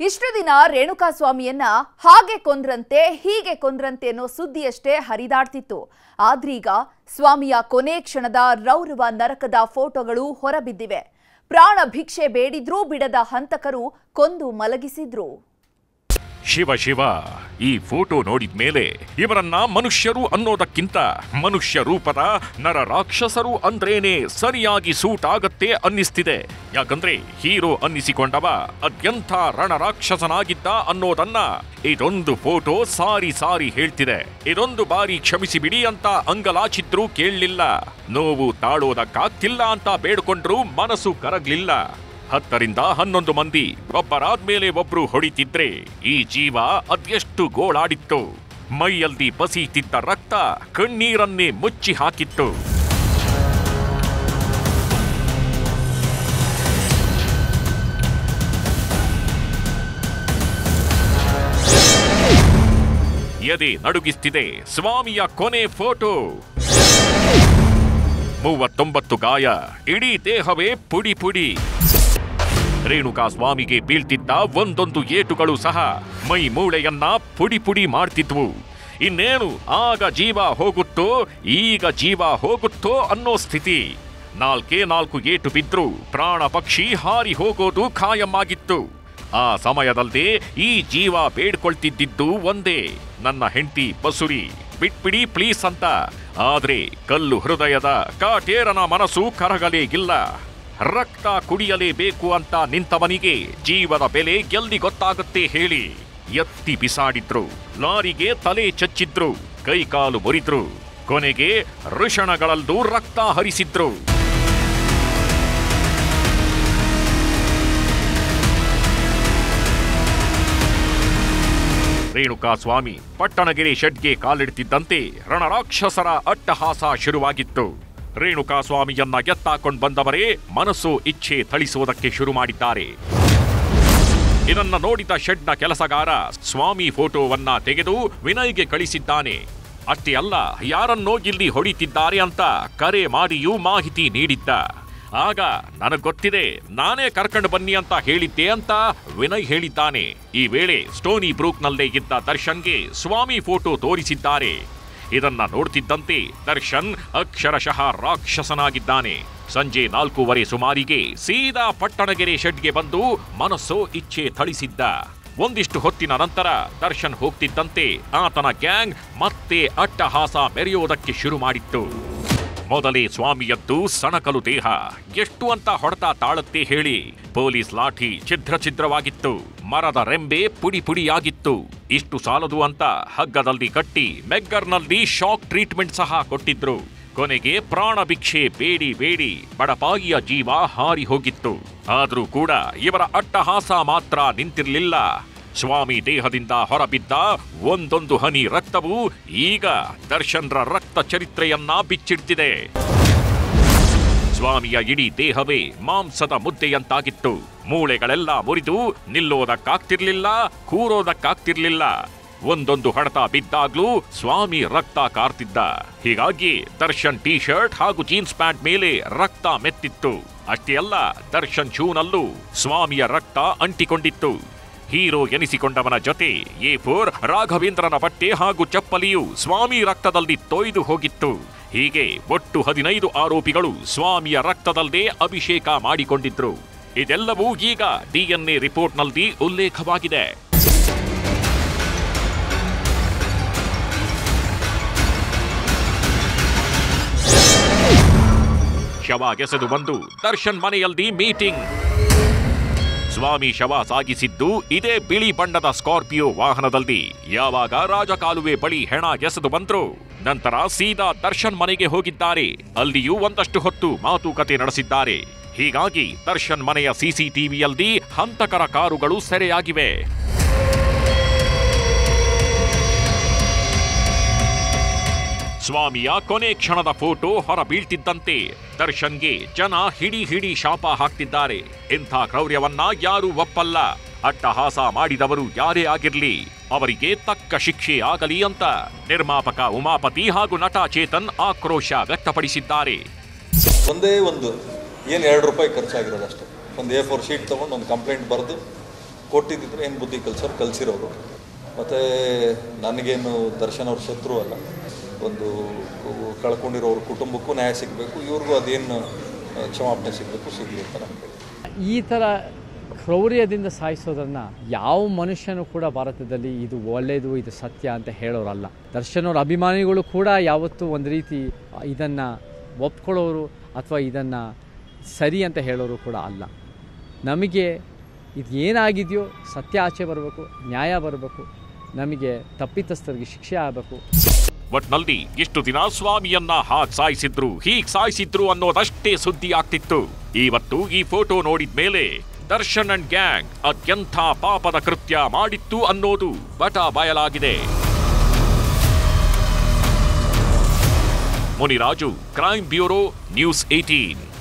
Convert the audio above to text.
ಇಷ್ಟು ದಿನ ರೇಣುಕಾಸ್ವಾಮಿಯನ್ನ ಹಾಗೆ ಕೊಂದ್ರಂತೆ, ಹೀಗೆ ಕೊಂದ್ರಂತೆ ಅನ್ನೋ ಸುದ್ದಿಯಷ್ಟೇ ಹರಿದಾಡ್ತಿತ್ತು. ಆದ್ರೀಗ ಸ್ವಾಮಿಯ ಕೊನೆ ಕ್ಷಣದ ರೌರವ ನರಕದ ಫೋಟೋಗಳು ಹೊರಬಿದ್ದಿವೆ. ಪ್ರಾಣ ಭಿಕ್ಷೆ ಬೇಡಿದ್ರೂ ಬಿಡದ ಹಂತಕರು ಕೊಂದು ಮಲಗಿಸಿದ್ರು. ಶಿವ ಶಿವ, ಈ ಫೋಟೋ ನೋಡಿದ ಮೇಲೆ ಇವರನ್ನ ಮನುಷ್ಯರು ಅನ್ನೋದಕ್ಕಿಂತ ಮನುಷ್ಯ ರೂಪದ ನರ ರಾಕ್ಷಸರು ಅಂದ್ರೇನೆ ಸರಿಯಾಗಿ ಸೂಟ್ ಆಗತ್ತೆ ಅನ್ನಿಸ್ತಿದೆ. ಯಾಕಂದ್ರೆ ಹೀರೋ ಅನ್ನಿಸಿಕೊಂಡವ ಅತ್ಯಂತ ರಣರಾಕ್ಷಸನಾಗಿದ್ದ ಅನ್ನೋದನ್ನ ಇದೊಂದು ಫೋಟೋ ಸಾರಿ ಸಾರಿ ಹೇಳ್ತಿದೆ. ಇದೊಂದು ಬಾರಿ ಕ್ಷಮಿಸಿ ಬಿಡಿ ಅಂತ ಅಂಗಲಾಚಿದ್ರೂ ಕೇಳಲಿಲ್ಲ. ನೋವು ತಾಳೋದಕ್ಕಾಗ್ತಿಲ್ಲ ಅಂತ ಬೇಡ್ಕೊಂಡ್ರು ಮನಸ್ಸು ಕರಗ್ಲಿಲ್ಲ. ಹತ್ತರಿಂದ ಹನ್ನೊಂದು ಮಂದಿ ಒಬ್ಬರಾದ್ಮೇಲೆ ಒಬ್ರು ಹೊಡಿತಿದ್ರೆ ಈ ಜೀವ ಅದೆಷ್ಟು ಗೋಳಾಡಿತ್ತು. ಮೈಯಲ್ಲಿ ಬಸೀತಿದ್ದ ರಕ್ತ ಕಣ್ಣೀರನ್ನೇ ಮುಚ್ಚಿ ಹಾಕಿತ್ತು. ಎದೆ ನಡುಗಿಸ್ತಿದೆ ಸ್ವಾಮಿಯ ಕೊನೆ ಫೋಟೋ. ಮೂವತ್ತೊಂಬತ್ತು ಗಾಯ, ಇಡೀ ದೇಹವೇ ಪುಡಿ ಪುಡಿ. ರೇಣುಕಾ ಸ್ವಾಮಿಗೆ ಬೀಳ್ತಿದ್ದ ಒಂದೊಂದು ಏಟುಗಳು ಸಹ ಮೈ ಮೂಳೆಯನ್ನ ಪುಡಿ ಪುಡಿ ಮಾಡ್ತಿದ್ವು. ಇನ್ನೇನು ಆಗ ಜೀವ ಹೋಗುತ್ತೋ, ಈಗ ಜೀವ ಹೋಗುತ್ತೋ ಅನ್ನೋ ಸ್ಥಿತಿ. ನಾಲ್ಕೇ ನಾಲ್ಕು ಏಟು ಬಿದ್ರು ಪ್ರಾಣ ಪಕ್ಷಿ ಹಾರಿ ಹೋಗೋದು ಖಾಯಮ್ಮಾಗಿತ್ತು. ಆ ಸಮಯದಲ್ಲಿ ಈ ಜೀವ ಬೇಡ್ಕೊಳ್ತಿದ್ದಿದ್ದು ಒಂದೇ, ನನ್ನ ಹೆಂಡತಿ ಬಸುರಿ. ಬಿಟ್ಬಿಡಿ ಪ್ಲೀಸ್ ಅಂತ. ಆದ್ರೆ ಕಲ್ಲು ಹೃದಯದ ಕಾಟೇರನ ಮನಸ್ಸು ಕರಗಲೇ ಇಲ್ಲ ರಕ್ತ ಕುಡಿಯಲೇಬೇಕು ಅಂತ ನಿಂತವನಿಗೆ ಜೀವದ ಬೆಲೆ ಎಲ್ಲಿ ಗೊತ್ತಾಗುತ್ತೆ ಹೇಳಿ. ಎತ್ತಿ ಬಿಸಾಡಿದ್ರು, ಲಾರಿಗೆ ತಲೆ ಚಚ್ಚಿದ್ರು, ಕೈಕಾಲು ಮುರಿದ್ರು, ಕೊನೆಗೆ ಋಷಣಗಳಲ್ಲೂ ರಕ್ತ ಹರಿಸಿದ್ರು. ರೇಣುಕಾ ಸ್ವಾಮಿ ಪಟ್ಟಣಗಿರಿ ಶೆಡ್ಗೆ ಕಾಲಿಡ್ತಿದ್ದಂತೆ ರಣರಾಕ್ಷಸರ ಅಟ್ಟಹಾಸ ಶುರುವಾಗಿತ್ತು. ರೇಣುಕಾ ಸ್ವಾಮಿಯನ್ನ ಎತ್ತಾಕೊಂಡ್ ಬಂದವರೇ ಮನಸ್ಸು ಇಚ್ಛೆ ಥಳಿಸುವುದಕ್ಕೆ ಶುರು ಮಾಡಿದ್ದಾರೆ. ಇದನ್ನ ನೋಡಿದ ಶೆಡ್ನ ಕೆಲಸಗಾರ ಸ್ವಾಮಿ ಫೋಟೋವನ್ನ ತೆಗೆದು ವಿನಯ್ಗೆ ಕಳಿಸಿದ್ದಾನೆ. ಅಷ್ಟೇ ಅಲ್ಲ, ಯಾರನ್ನೋ ಇಲ್ಲಿ ಹೊಡಿತಿದ್ದಾರೆ ಅಂತ ಕರೆ ಮಾಡಿಯೂ ಮಾಹಿತಿ ನೀಡಿದ್ದ. ಆಗ ನನಗೆ ಗೊತ್ತಿದೆ ನಾನೇ ಕರ್ಕೊಂಡು ಬನ್ನಿ ಅಂತ ಹೇಳಿದ್ದೆ ಅಂತ ವಿನಯ್ ಹೇಳಿದ್ದಾನೆ. ಈ ವೇಳೆ ಸ್ಟೋನಿ ಬ್ರೂಕ್ನಲ್ಲೇ ಇದ್ದ ದರ್ಶನ್ಗೆ ಸ್ವಾಮಿ ಫೋಟೋ ತೋರಿಸಿದ್ದಾರೆ. ಇದನ್ನ ನೋಡ್ತಿದ್ದಂತೆ ದರ್ಶನ್ ಅಕ್ಷರಶಃ ರಾಕ್ಷಸನಾಗಿದ್ದಾನೆ. ಸಂಜೆ ನಾಲ್ಕೂವರೆ ಸುಮಾರಿಗೆ ಸೀದಾ ಪಟ್ಟಣಗೆರೆ ಶೆಡ್ಗೆ ಬಂದು ಮನಸ್ಸೋ ಇಚ್ಛೆ ಥಳಿಸಿದ್ದ. ಒಂದಿಷ್ಟು ಹೊತ್ತಿನ ನಂತರ ದರ್ಶನ್ ಹೋಗ್ತಿದ್ದಂತೆ ಆತನ ಗ್ಯಾಂಗ್ ಮತ್ತೆ ಅಟ್ಟಹಾಸ ಮೆರೆಯೋದಕ್ಕೆ ಶುರು ಮಾಡಿತ್ತು. ಮೊದಲೇ ಸ್ವಾಮಿಯದ್ದು ಸಣಕಲು ದೇಹ. ಎಷ್ಟು ಅಂತ ಹೊಡೆತ ತಾಳತ್ತೆ ಹೇಳಿ ಪೊಲೀಸ್ ಲಾಠಿ ಛಿದ್ರ ಛಿದ್ರವಾಗಿತ್ತು. ಮರದ ರೆಂಬೆ ಪುಡಿ ಪುಡಿಯಾಗಿತ್ತು. ಇಷ್ಟು ಸಾಲದು ಅಂತ ಹಗ್ಗದಲ್ಲಿ ಕಟ್ಟಿ ಮೆಗ್ಗರ್ನಲ್ಲಿ ಶಾಕ್ ಟ್ರೀಟ್ಮೆಂಟ್ ಸಹ ಕೊಟ್ಟಿದ್ರು. ಕೊನೆಗೆ ಪ್ರಾಣ ಭಿಕ್ಷೆ ಬೇಡಿ ಬೇಡಿ ಬಡಪಾಯಿಯ ಜೀವ ಹಾರಿ ಹೋಗಿತ್ತು. ಆದರೂ ಕೂಡ ಇವರ ಅಟ್ಟಹಾಸ ಮಾತ್ರ ನಿಂತಿರಲಿಲ್ಲ. ಸ್ವಾಮಿ ದೇಹದಿಂದ ಹೊರಬಿದ್ದ ಒಂದೊಂದು ಹನಿ ರಕ್ತವು ಈಗ ದರ್ಶನ್ರ ರಕ್ತ ಚರಿತ್ರೆಯನ್ನ ಬಿಚ್ಚಿಡ್ತಿದೆ. ಸ್ವಾಮಿಯ ಇಡೀ ದೇಹವೇ ಮಾಂಸದ ಮುದ್ದೆಯಂತಾಗಿತ್ತು. ಮೂಳೆಗಳೆಲ್ಲ ಮುರಿದು ನಿಲ್ಲೋದಕ್ಕಾಗ್ತಿರ್ಲಿಲ್ಲ, ಕೂರೋದಕ್ಕಾಗ್ತಿರ್ಲಿಲ್ಲ. ಒಂದೊಂದು ಹೊಡೆತ ಬಿದ್ದಾಗ್ಲೂ ಸ್ವಾಮಿ ರಕ್ತ ಕಾರ್ತಿದ್ದ. ಹೀಗಾಗಿ ದರ್ಶನ್ ಟೀ ಶರ್ಟ್ ಹಾಗೂ ಜೀನ್ಸ್ ಪ್ಯಾಂಟ್ ಮೇಲೆ ರಕ್ತ ಮೆತ್ತಿತ್ತು. ಅಷ್ಟೇ ಅಲ್ಲ, ದರ್ಶನ್ ಶೂನಲ್ಲೂ ಸ್ವಾಮಿಯ ರಕ್ತ ಅಂಟಿಕೊಂಡಿತ್ತು. ಹೀರೋ ಎನಿಸಿಕೊಂಡವನ ಜೊತೆ ಎ ಫೋರ್ ರಾಘವೇಂದ್ರನ ಬಟ್ಟೆ ಹಾಗೂ ಚಪ್ಪಲಿಯು ಸ್ವಾಮಿ ರಕ್ತದಲ್ಲಿ ತೊಯ್ದು ಹೋಗಿತ್ತು. ಹೀಗೆ ಒಟ್ಟು ಹದಿನೈದು ಆರೋಪಿಗಳು ಸ್ವಾಮಿಯ ರಕ್ತದಲ್ಲೇ ಅಭಿಷೇಕ ಮಾಡಿಕೊಂಡಿದ್ರು. ಇದೆಲ್ಲವೂ ಈಗ ಡಿಎನ್ಎ ರಿಪೋರ್ಟ್ನಲ್ಲಿ ಉಲ್ಲೇಖವಾಗಿದೆ. ಶವ ಎಸೆದು ಬಂದು ದರ್ಶನ್ ಮನೆಯಲ್ಲಿ ಮೀಟಿಂಗ್. ಸ್ವಾಮಿ ಶವ ಸಾಗಿಸಿದ್ದು ಇದೇ ಬಿಳಿ ಬಣ್ಣದ ಸ್ಕಾರ್ಪಿಯೋ ವಾಹನದಲ್ಲಿ ಯಾವಾಗ ರಾಜಕಾಲುವೆ ಬಳಿ ಹೆಣ ಎಸೆದು ಬಂದ್ರು, ನಂತರ ಸೀದಾ ದರ್ಶನ್ ಮನೆಗೆ ಹೋಗಿದ್ದಾರೆ. ಅಲ್ಲಿಯೂ ಒಂದಷ್ಟು ಹೊತ್ತು ಮಾತುಕತೆ ನಡೆಸಿದ್ದಾರೆ. ಹೀಗಾಗಿ ದರ್ಶನ್ ಮನೆಯ ಸಿಸಿಟಿವಿಯಲ್ಲಿ ಹಂತಕರ ಕಾರುಗಳು ಸೆರೆಯಾಗಿವೆ. ಸ್ವಾಮಿಯ ಕೊನೆ ಕ್ಷಣದ ಫೋಟೋ ಹೊರ ಬೀಳ್ತಿದ್ದಂತೆ ದರ್ಶನ್ಗೆ ಜನ ಹಿಡಿ ಹಿಡಿ ಶಾಪ ಹಾಕ್ತಿದ್ದಾರೆ. ಇಂಥ ಕ್ರೌರ್ಯವನ್ನ ಯಾರೂ ಒಪ್ಪಲ್ಲ. ಅಟ್ಟಹಾಸ ಮಾಡಿದವರು ಯಾರೇ ಆಗಿರಲಿ, ಅವರಿಗೆ ತಕ್ಕ ಶಿಕ್ಷೆ ಆಗಲಿ ಅಂತ ನಿರ್ಮಾಪಕ ಉಮಾಪತಿ ಹಾಗೂ ನಟ ಚೇತನ್ ಆಕ್ರೋಶ ವ್ಯಕ್ತಪಡಿಸಿದ್ದಾರೆ. ಒಂದೇ ಒಂದು, ಏನು ಎರಡು ರೂಪಾಯಿ ಖರ್ಚಾಗಿರೋದು ಅಷ್ಟೇ. ಒಂದು ಎ ಫೋರ್ ಶೀಟ್ ತೊಗೊಂಡು ಒಂದು ಕಂಪ್ಲೇಂಟ್ ಬರೆದು ಕೊಟ್ಟಿದ್ದಿದ್ರೆ ಏನು ಬುದ್ಧಿ ಕಲ್ಸೋರು ಕಲಿಸಿರೋರು. ಮತ್ತು ನನಗೇನು ದರ್ಶನ್ ಶತ್ರು ಅಲ್ಲ. ಒಂದು ಕಳ್ಕೊಂಡಿರೋ ಕುಟುಂಬಕ್ಕೂ ನ್ಯಾಯ ಸಿಗಬೇಕು, ಇವ್ರಿಗೂ ಅದೇನು ಕ್ಷಮಾಪಣೆ ಸಿಗಬೇಕು, ಸಿಗಲಿ ಅಂತ ಈ ಥರ ಕ್ರೌರ್ಯದಿಂದ ಸಾಯಿಸೋದನ್ನು ಯಾವ ಮನುಷ್ಯನೂ ಕೂಡ ಭಾರತದಲ್ಲಿ ಇದು ಒಳ್ಳೆಯದು ಇದು ಸತ್ಯ ಅಂತ ಹೇಳೋರಲ್ಲ. ದರ್ಶನ್ ಅವ್ರ ಅಭಿಮಾನಿಗಳು ಕೂಡ ಯಾವತ್ತೂ ಒಂದು ರೀತಿ ಇದನ್ನು ಒಪ್ಕೊಳ್ಳೋರು ಅಥವಾ ಇದನ್ನು ಸರಿ ಅಂತ ಹೇಳೋರು ಕೂಡ ಅಲ್ಲ. ನಮಗೆ ಇದು ಏನಾಗಿದೆಯೋ ಸತ್ಯ ಆಚೆ ಬರಬೇಕು, ನ್ಯಾಯ ಬರಬೇಕು, ನಮಗೆ ತಪ್ಪಿತಸ್ಥರಿಗೆ ಶಿಕ್ಷೆ ಆಗಬೇಕು. ಒಟ್ನಲ್ಲಿ ಇಷ್ಟು ದಿನ ಸ್ವಾಮಿಯನ್ನ ಹಾಗ್ ಸಾಯಿಸಿದ್ರು, ಹೀಗ್ ಸಾಯಿಸಿದ್ರು ಅನ್ನೋದಷ್ಟೇ ಸುದ್ದಿ ಆಗ್ತಿತ್ತು. ಇವತ್ತು ಈ ಫೋಟೋ ನೋಡಿದ್ಮೇಲೆ ದರ್ಶನ್ ಅಂಡ್ ಗ್ಯಾಂಗ್ ಅತ್ಯಂತ ಪಾಪದ ಕೃತ್ಯ ಮಾಡಿತ್ತು ಅನ್ನೋದು ಬಟ ಬಯಲಾಗಿದೆ. Muniraju, crime bureau, news eighteen